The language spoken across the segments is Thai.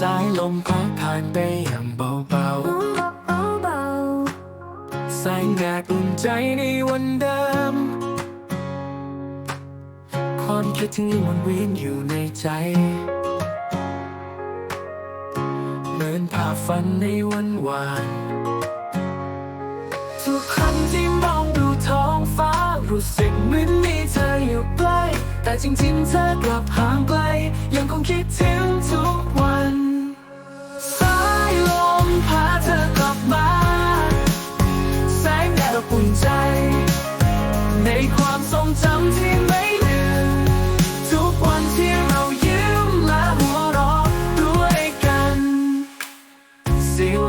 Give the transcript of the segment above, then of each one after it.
สายลมพัดผ่านไปอย่างเบาเบาเบาๆแสงแดดอุ่นใจในวันเดิม ความคิดถึงยังวนเวียนอยู่ในใจ เหมือนภาพฝันในวันวานทุกครั้งที่มองดูท้องฟ้า รู้สึกเหมือนมีเธออยู่ใกล้ แต่จริงๆเธอกลับห่างไกล ยังคงคิดถึง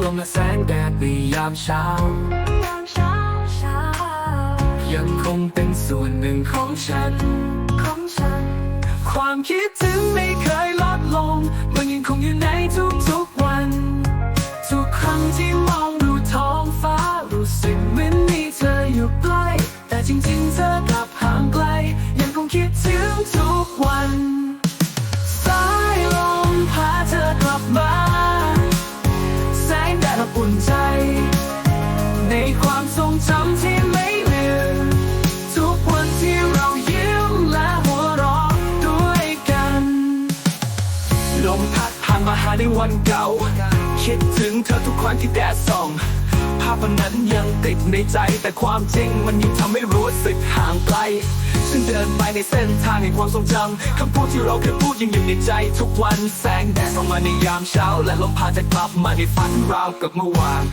ลมและแสงแดดในยามเช้ายามเช้าเช้า ยังคงเป็นส่วนหนึ่งของฉันของฉัน ความคิดถึงไม่เคยลดลง มันยังคงอยู่ในทุกๆวัน ทุกครั้งที่มองดูท้องฟ้า รู้สึกเหมือนมีเธออยู่ใกล้ แต่จริงๆเธอกลับห่างไกล ยังคงคิดถึงทุกวัน วันเก่า คิดถึงเธอทุกครั้งที่แดดส่อง ภาพวันนั้นยังติดในใจ แต่ความจริงมันยิ่งทำให้รู้สึกห่างไกลฉันเดินไปในเส้นทางแห่งความทรงจำคำพูดที่เราเคยพูดยังอยู่ในใจ ทุกวันแสงแดดส่องมาในยามเช้า และลมพาจะกลับมาในฝันราวกับเมื่อวาน